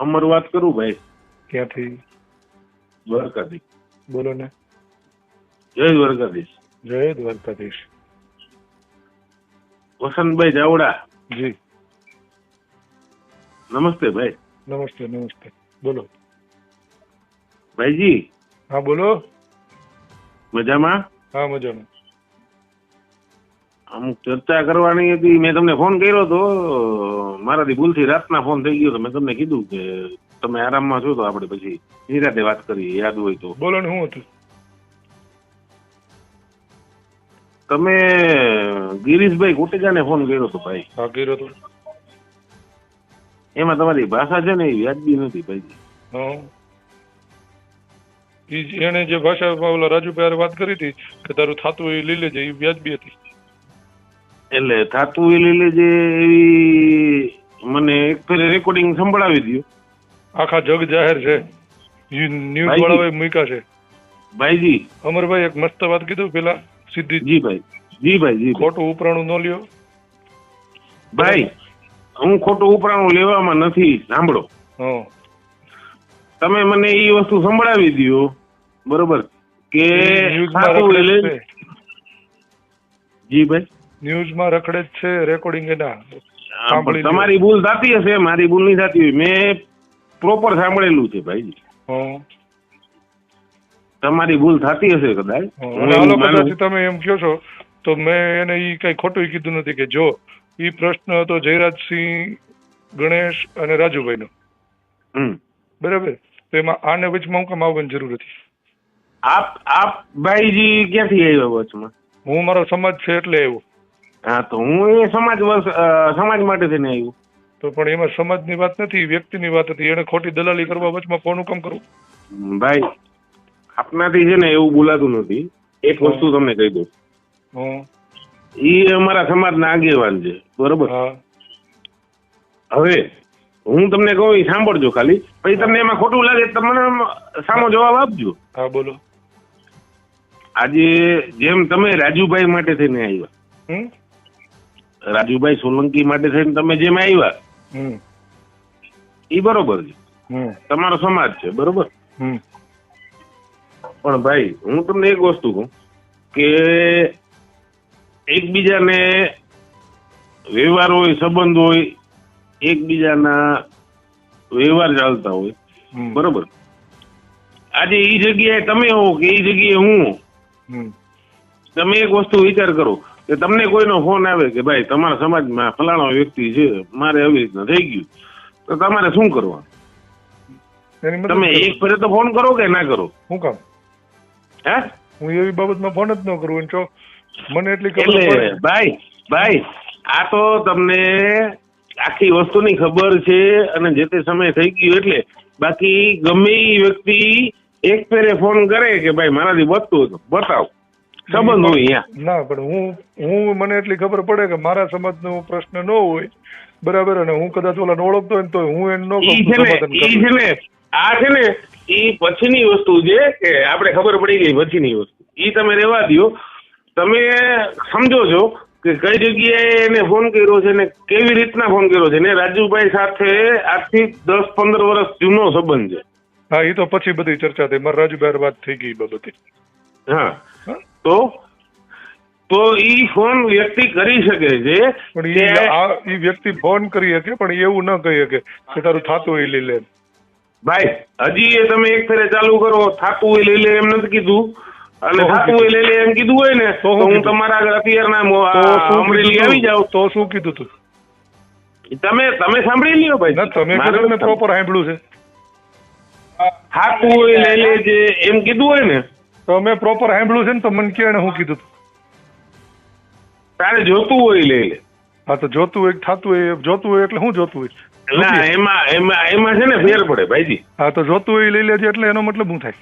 અમર વાત કરું ભાઈ? ક્યાંથી? દ્વારકાધીશ. બોલો ને. જય દ્વારકાધીશ. જય દ્વારકાધીશ. વસંતભાઈ જાવડા. જી. નમસ્તે ભાઈ. નમસ્તે નમસ્તે. બોલો. ભાઈજી. હા બોલો. મજામાં? હા મજામાં. અમુક ચર્ચા કરવાની હતી. મેં તમને ફોન કર્યો હતો મારાથી ભૂલથી રાતના ફોન થઈ ગયો તો મેં તમને કીધું કે તમે આરામમાં છો તો આપણે પછી નિરાતે વાત કરીએ યાદ હોય તો. બોલો ને શું હતું? તમે ગિરીશભાઈ કોટેજાને ફોન કર્યો હતો ભાઈ? હા કર્યો એમાં તમારી ભાષા છે ને એ વ્યાજબી નથી ભાઈ. એને જે ભાષા ઓલા રાજુભાઈ વાત કરી હતી કે તારું થાતું એ લઈ લેજે એ વ્યાજબી હતી. એટલે થાતું એ લીલે જે એવી મને એક ફેરે રેકોર્ડિંગ સંભળાવી દો આખા જગ જાહેર છે. ન્યૂઝ. વાળાએ મૂક્યા છે. ભાઈજી. અમરભાઈ એક મસ્ત વાત કીધું પેલા સીધી. જી ભાઈ. જી ભાઈ જી ખોટું ઉપરાણું ન લ્યો. ભાઈ હું ખોટું ઉપરાણું લેવામાં નથી સાંભળો. તમે મને એ વસ્તુ સંભળાવી દો બરોબર કે જી ભાઈ. ન્યૂઝમાં રખડે જ છે રેકોર્ડિંગ એના. સાંભળી તમારી ભૂલ થતી હશે મારી ભૂલ નહીં થતી હોય. મેં પ્રોપર સાંભળેલું છે ભાઈ તમારી ભૂલ થતી હશે કદાચ. તમે એમ કહો છો તો મેં એને એ કઈ ખોટું કીધું નથી કે જો એ પ્રશ્ન હતો જયરાજસિંહ ગણેશ અને રાજુભાઈનો. નો બરાબર? તો એમાં આને વચમાં હું કામ આવવાની જરૂર હતી? આપ આપ ભાઈજી ક્યાંથી આવ્યા વચમાં? હું મારો સમાજ છે એટલે આવ્યો. હા તો હું એ સમાજ સમાજ માટે થઈને આવ્યું. તો પણ એમાં સમાજની વાત નથી વ્યક્તિની વાત હતી. એને ખોટી દલાલી કરવા વચમાં કોનું કામ કરું ભાઈ આપનાથી છે ને એવું બોલાતું નથી. એક વસ્તુ તમને કહી દઉં. હા? ઈ અમારા સમાજના આગેવાન છે બરોબર? હા. હવે હું તમને કહું એ સાંભળજો ખાલી. પછી તમને એમાં ખોટું લાગે તમને મને સામો જવાબ આપજો. હા બોલો. આજે જેમ તમે રાજુભાઈ માટે થઈને આવ્યા. રાજુભાઈ સોલંકી માટે થઈને તમે જેમ આવ્યા એ બરોબર છે. તમારો સમાજ છે બરોબર? પણ ભાઈ હું તમને એક વસ્તુ કહું કે એકબીજાને વ્યવહાર હોય સંબંધ હોય એકબીજાના વ્યવહાર ચાલતા હોય બરોબર? આજે એ જગ્યાએ તમે હો કે એ જગ્યાએ હું તમે એક વસ્તુ વિચાર કરો કે તમને કોઈનો ફોન આવે કે ભાઈ તમારા સમાજમાં ફલાણો વ્યક્તિ છે મારે આવી રીતના થઈ ગયું. તો તમારે શું કરવાનું? તમે એક ફરે તો ફોન કરો કે ના કરો? શું કામ? હે? હું એવી બાબતમાં ફોન જ ન કરું અને મને એટલી ખબર ભાઈ ભાઈ આ તો તમને આખી વસ્તુની ખબર છે અને જે તે સમય થઈ ગયું એટલે બાકી ગમે વ્યક્તિ એક ફેરે ફોન કરે કે ભાઈ મારાથી બચતું હતું બતાવ. સંબંધ હોય અહીંયા ના પણ હું હું મને એટલી ખબર પડે કે મારા સમાજનો પ્રશ્ન ન હોય બરાબર અને હું કદાચ ઓલા ઓળખતો હોય તો હું એને ન છે આ છે ને એ પછીની વસ્તુ છે કે આપણે ખબર પડી ગઈ પછીની વસ્તુ. એ તમે રહેવા દ્યો. તમે સમજો છો કે કઈ જગ્યાએ એને ફોન કર્યો છે ને કેવી રીતના ફોન કર્યો છે ને રાજુભાઈ સાથે આજથી દસ પંદર વર્ષ જૂનો સંબંધ છે. હા એ તો પછી બધી ચર્ચા થઈ. મારા રાજુભાઈ વાત થઈ ગઈ બાબતે. હા? તો? તો ઈ ફોન વ્યક્તિ કરી શકે છે પણ આ એ વ્યક્તિ ફોન કરી શકે પણ એવું ન કહી શકે કે તારું થાતું એ લઈ લે. ભાઈ હજી એ તમે એક ફેરે ચાલુ કરો થાતું હોય લઈ લે એમ નથી કીધું. અને થાતું હોય લઈ લે એમ કીધું હોય ને તો હું તમારા આગળ અત્યારના અમરેલી આવી જાઉં. જાવ તો શું કીધું તું? તમે તમે સાંભળી લ્યો ભાઈ? ના તમે કીધું મેં પ્રોપર સાંભળ્યું છે. થાતું હોય લઈ લેજે એમ કીધું હોય ને? તો મેં પ્રોપર સાંભળ્યું છે ને તો મને કે હું કીધું તારે જોતું હોય લઈ લે. હા તો જોતું હોય થતું હોય જોતું હોય એટલે શું જોતું હોય. ના એમાં એમાં એમાં છે ને ફેર પડે ભાઈજી. હા તો જોતું હોય લઈ લેજે એટલે એનો મતલબ શું થાય.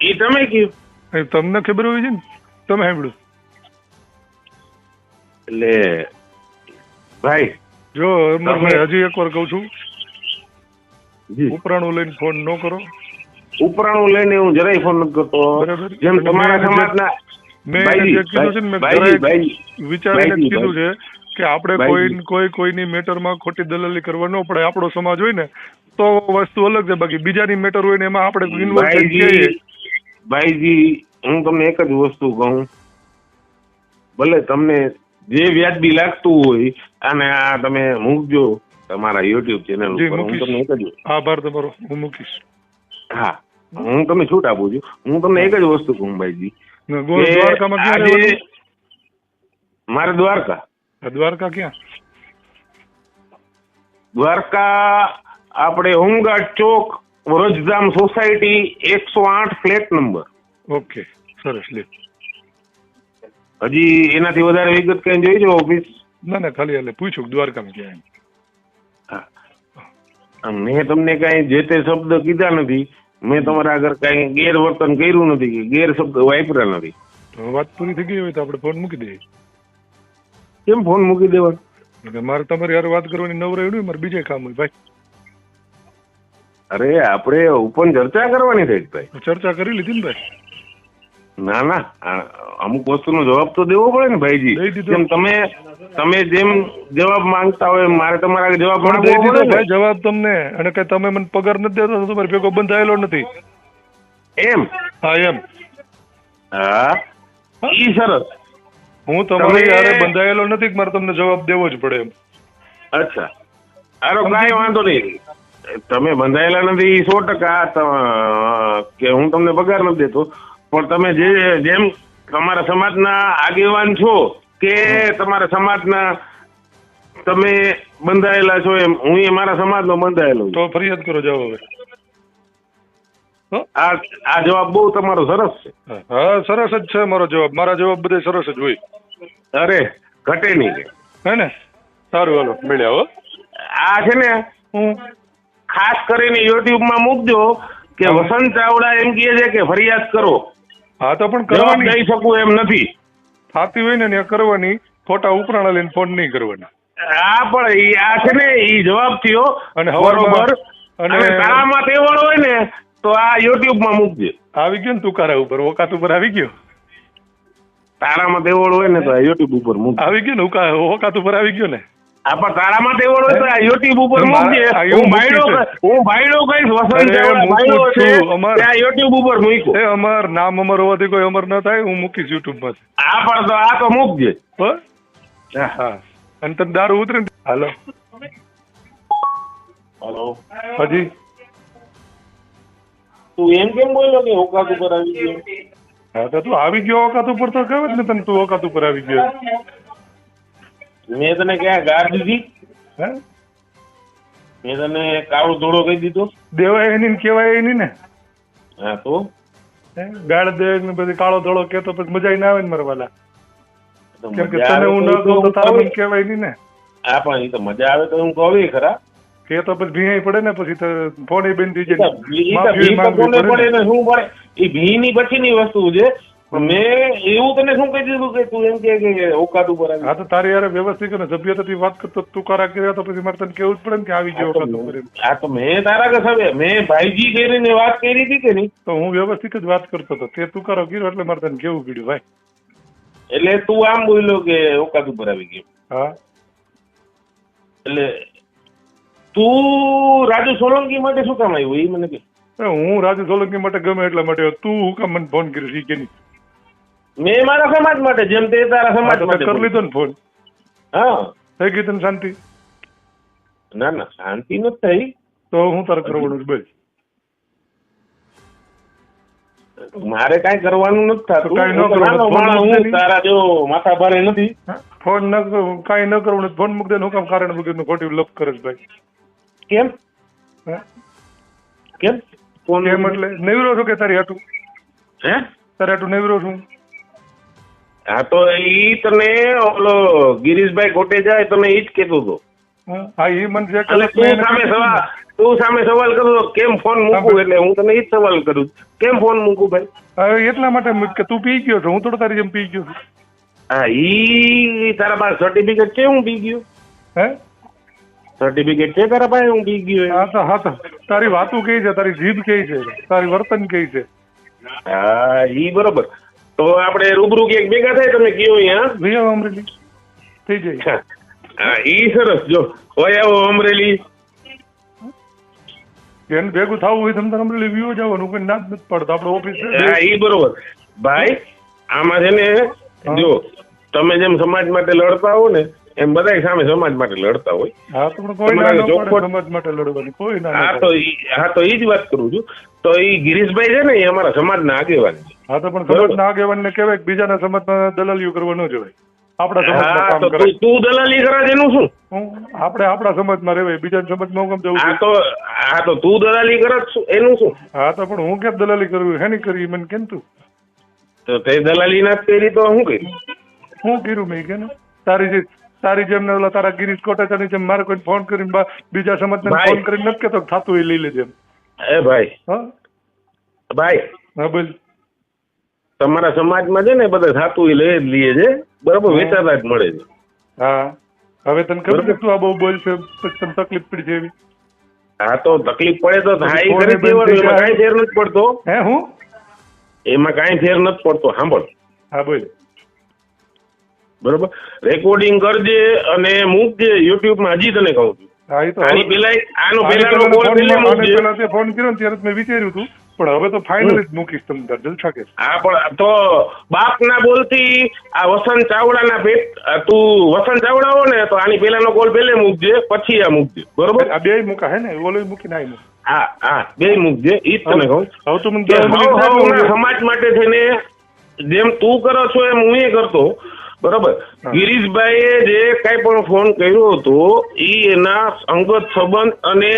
એ તમે કયું તમને ખબર હોય છે ને તમે સાંભળ્યું એટલે ભાઈ જો હજી એકવાર કહું છું. જી. ઉપરાણું લઈને ફોન ન કરો. ઉપરાણું લઈને હું જરાય ફોન નથી કરતો. જેમ તમારા સમાજના મેં કીધું છે ને મેં ભાઈજી, જરાય ભાઈજી, વિચારીને કીધું છે કે આપણે કોઈ કોઈ કોઈની મેટરમાં ખોટી દલાલી કરવા ન પડે આપણો સમાજ હોય ને તો વસ્તુ અલગ છે. બાકી બીજાની મેટર હોય ને એમાં આપણે ઇન્વોલ્વ થઈ ભાઈજી ભાઈજી હું તમને એક જ વસ્તુ કહું. ભલે તમને જે વ્યાજબી લાગતું હોય અને આ તમે મૂકજો તમારા યુટ્યુબ ચેનલ ઉપર. હું તમને એક જ આભાર તમારો. હું મૂકીશ. હા હું તમને છૂટ આપું છું હું તમને એક જ વસ્તુ કહું ભાઈજી? મારે દ્વારકા દ્વારકા ક્યાં દ્વારકા આપણે હોમગાર્ડ ચોક વ્રજધામ સોસાયટી એકસો આઠ ફ્લેટ નંબર ઓકે સરસ લે હજી એનાથી વધારે વિગત કઈ જોઈ જો ઓફિસ ના ના ખાલી એટલે પૂછું દ્વારકામાં ક્યાં. હા. મેં તમને કઈ જે તે શબ્દ કીધા નથી મેં તમારા આગળ કઈ ગેરવર્તન કર્યું નથી કે ગેર શબ્દ વાપર્યા નથી. વાત પૂરી થઈ ગઈ હોય તો આપણે ફોન મૂકી દઈએ. કેમ ફોન મૂકી દેવાનો મારે તમારી યાર વાત કરવાની નવરાઈ નહીં મારે બીજે કામ હોય ભાઈ. અરે આપણે ઓપન ચર્ચા કરવાની થઈ ભાઈ ચર્ચા કરી લીધી ને ભાઈ? ના ના અમુક વસ્તુનો જવાબ તો દેવો પડે ને ભાઈજી. જેમ તમે તમે જેમ જવાબ માંગતા હોય મારે તમારા જવાબ દઈ દીધો ભાઈ જવાબ તમને. અને કે તમે મને પગાર નથી દેતો તો તમારે ભેગો બંધાયેલો નથી. એમ? હા એમ. હા. ઈ સરસ. હું તમારી તમે- યારે બંધાયેલો નથી મારે તમને જવાબ દેવો જ પડે એમ. અચ્છા. અરે કાંઈ વાંધો નહીં. તમે બંધાયેલા નથી સો ટકા કે હું તમને પગાર નથી દેતો. પણ તમે જે જેમ તમારા સમાજના આગેવાન છો કે તમારા સમાજના તમે બંધાયેલા છો એમ હું એ મારા સમાજનો બંધાયેલો તો ફરિયાદ કરો જાઓ હવે. આ આ જવાબ બહુ તમારો સરસ છે. હા, હા સરસ જ છે મારો જવાબ. મારા જવાબ બધે સરસ જ હોય. અરે ઘટે નહીં હે ને? સારું હાલો મળ્યા હો. આ છે ને હું ખાસ કરીને યુટ્યુબમાં મૂકજો કે વસંત ચાવડા એમ કહે છે કે ફરિયાદ કરો. હા તો પણ કરવાની. જઈ શકું એમ નથી. થતી હોય ને કરવાની. ખોટા ઉપરાણા લઈને ફોન નહીં કરવાના. આ પણ આ છે ને એ જવાબ થયો. અને હવાર બરોબર. અને- અને તારામાં તેવડ હોય ને તો આ યુટ્યુબમાં મૂકજે. આવી ગયો ને તુકારા ઉપર? ઓકાત ઉપર આવી ગયો? તારામાં તેવડ હોય ને તો યુટ્યુબ ઉપર મૂક આવી ગયો ને ઓકાત ઉપર આવી ગયો ને? આ પણ તારામાં તેવડ હોય તો આ યુટ્યુબ ઉપર મૂકજે. હું ભાઈડો હું ભાઈડો કઈશ વસંત મૂકું જ છે છું, યુટ્યુબ ઉપર મૂક્યો. એ અમર નામ અમર હોવાથી કોઈ અમર ન થાય હું મૂકીશ યુટ્યુબ પર આ પણ તો આ તો મૂકજે. હા? અને તને દારૂ ઉતરે હાલો. હાલો. હજી. તું એમ કેમ બોલ્યો કે ઓકાત ઉપર આવી ગયો? હા તો તું આવી ગયો ઓકાત ઉપર તો કહેવાય ને તને તું ઓકાત ઉપર આવી ગયો? મેં તને ક્યાં ગાર દીધી? હે? મેં તને કાળો ધોળો કહી દીધો. દેવાય એની ને કહેવાય એની ને. હા તો? ગાળ દે ને પછી કાળો ધોળો કેતો પછી મજા ના આવે ને મારા વાલા. તો કેમ કે તને હું ન કહું તો તારે મને કહેવાય નહીં ને. હા પણ તો મજા આવે તો હું કહું ખરા. કે તો પછી ભીહાઈ પડે ને પછી તો ફોન બંધ થઈ જાય. ભી- તો કોને પડે ને. ને શું પડે. એ ભી ની વસ્તુ છે. મેં એવું તને શું કહી દીધું કે તું એમ કે ઓકાત ઉપર આવી. હા તો તારી યાર વ્યવસ્થિત અને સભ્યતાથી વાત કરતો તું કારા કર્યા તો પછી મારે તને કેવું જ પડે ને કે આવી ગયો ઓકાત ઉપર એમ. તો મેં તારા કે સાહેબ મેં ભાઈજી કરીને વાત કરી હતી કે નહીં? તો હું વ્યવસ્થિત જ વાત કરતો હતો. તે તું કરો કર્યો એટલે મારે તને કેવું પડ્યું ભાઈ? એટલે તું આમ બોલ્યો કે ઓકાત ઉપર આવી ગયો. હા. એટલે તું રાજુ સોલંકી માટે શું કામ આવ્યું? એ મને કે. હું રાજુ સોલંકી માટે ગમે એટલા માટે તું હું કામ મને ફોન કર્યો? છે કે નહીં. મેં મારા સમાજ માટે જેમ તે તારા સમાજ માટે કરી લીધો ને ફોન. હા. થઈ ગઈ તને શાંતિ? ના ના શાંતિ નથી થઈ. તો હું તારે કરવાનું બોલ મારે કઈ કરવાનું નથી થતું. કાંઈ ન હું તારા જો માથા ભારે નથી. ફોન ન કઈ ન કરવું ફોન મૂક દે ને. હું કામ કારણ વગરનું ખોટી લપ કરે છે ભાઈ. કેમ? હા? કેમ? ફોન કેમ એટલે? નેવરો છો કે તારી હાટું? હે? તારી હાટું નેવરો છું. હા તો ઈ તને ઓલો ગિરીશભાઈ કોટેજા તને ઈ જ કહેતો તો. હા ઈ મને જે તું સામે સવાલ તું સામે સવાલ કરું કેમ ફોન મૂકું એટલે હું તને ઈ જ સવાલ કરું કેમ ફોન મૂકું ભાઈ? એટલા માટે કે તું પી ગયો છો હું થોડો તારી જેમ પી ગયો છું. હા ઈ તારા પાસે સર્ટિફિકેટ છે હું પી ગયો? હે? સર્ટિફિકેટ છે તારા પાસે હું પી ગયો હા તો હા તો તારી વાતું કઈ છે તારી જીભ કઈ છે તારી વર્તન કઈ છે? હા ઈ બરોબર. તો આપણે રૂબરૂ ક્યાંક ભેગા થાય તમે કયો અહીંયા? અમરેલી. થઈ જાય. હા. ઈ સરસ. જો હોય આવો અમરેલી. એને ભેગું થવું હોય તમે અમરેલી વ્યૂ જવાનું કોઈ ના જ નથી પડતો. આપણે ઓફિસ હા ઈ બરોબર. ભાઈ આમાં છે ને જો તમે જેમ સમાજ માટે લડતા હો ને એમ બધા સામે સમાજ માટે લડતા હોય. હા તો સમાજ માટે લડવાની કોઈ ના હા તો હા ઈ જ વાત કરું છું. તો એ ગિરીશભાઈ છે ને એ અમારા સમાજના આગેવાન છે. હા તો પણ. સમાજના આગેવાનને કહેવાય બીજાના સમાજમાં દલાલીઓ કરવા ન જોવાય. આપણા સમાજમાં હા કામ કરે. તું દલાલી કરે એનું શું? આપણે આપણા સમાજમાં રહેવાય બીજા સમાજમાં હું કેમ જવું હા? તો હા તો તું દલાલી કરે એનું શું? હા તો પણ હું કેમ દલાલી કરવી હેની કરી મને કેમ તું? તો તે દલાલી ના કરી તો શું કર્યું હું કર્યું મેં કે તારી જે તારી જેમ ને ઓલા તારા ગિરીશ કોટેચાની જેમ મારે કોઈ ફોન કરીને બીજા સમાજને. ફોન કરીને નથી કેતો થતું એ લઈ લેજે એ ભાઈ. હા? ભાઈ. હા બોલ. તમારા સમાજમાં છે ને બધા થતું એ લઈ જ લઈએ છે. બરાબર વેચાતા જ મળે છે. હા. હવે તને ખબર. છે તું આ બહુ બોલ છે પછી તને તકલીફ પડી જેવી હા તો તકલીફ પડે તો થાય કરી દેવાનું એમાં. કાંઈ ફેર નથી પડતો. હે હું? એમાં કાંઈ ફેર નથી પડતો સાંભળ. હા બોલ. બરોબર? રેકોર્ડિંગ કરજે અને મૂકજે યુટ્યુબમાં હજી તને કહું છું. આની પેલા આનો પેલાનો બોલ પેલે તે ફોન કર્યો ને ત્યારે મેં વિચાર્યું હતું. પણ હવે તો ફાઇનલી જ મૂકીશ તમે તાર જલસા કે. હા પણ તો બાપના બોલથી આ વસંત ચાવડાના પેટ આ તું વસંત ચાવડા હો ને તો આની પેલાનો કોલ પેલે મૂકજે પછી આ મૂકજે. બરોબર? આ બે મૂકા હે ને? ઓલો મૂકી. ના હા હા બે મૂકજે ઈ જ તને કહું. હવે તો મને સમાજ માટે થઈને જેમ તું કરો છો એમ હું એ કરતો. બરોબર. ગિરીશભાઈએ જે કઈ પણ ફોન કર્યો હતો એ એના અંગત સંબંધ અને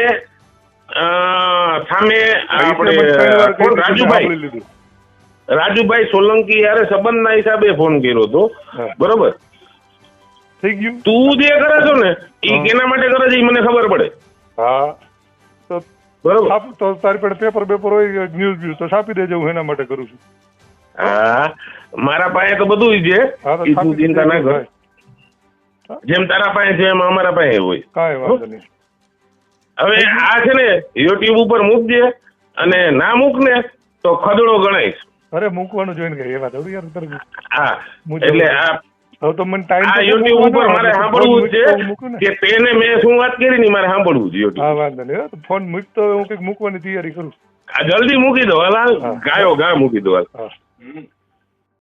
સામે આપણે રાજુભાઈ. રાજુભાઈ સોલંકી યારે સંબંધના હિસાબે ફોન કર્યો હતો. બરોબર. થઈ ગયું? તું જે કરે છો ને એ. કેના માટે કરે છે એ મને ખબર પડે. હા. તો બરોબર. તો તારી પાસે પેપર પેપર હોય ન્યૂઝ બ્યુઝ તો છાપી દેજો હું એના માટે કરું છું. હા. મારા પાસે તો બધું છે. તું ચિંતા ના કર જેમ તારા પાસે છે એમ અમારા પાસે હોય. હવે આ છે ને યુટ્યુબ ઉપર મૂકજે અને ના મૂક ને તો ખદડો ગણાઈશ. અરે મૂકવાનું જોઈને કે એ વાત હવે યાર હા એટલે આ હવે તો મને ટાઈમ આ યુટ્યુબ ઉપર મારે સાંભળવું છે કે તેને મેં શું વાત કરી ની મારે સાંભળવું છે યુટ્યુબ હા વાંધો નહીં. તો ફોન મૂકતો હું કંઈક મૂકવાની તૈયારી કરું. આ જલ્દી મૂકી દો હાલ. ગાયો ગા મૂકી દો હાલ. હા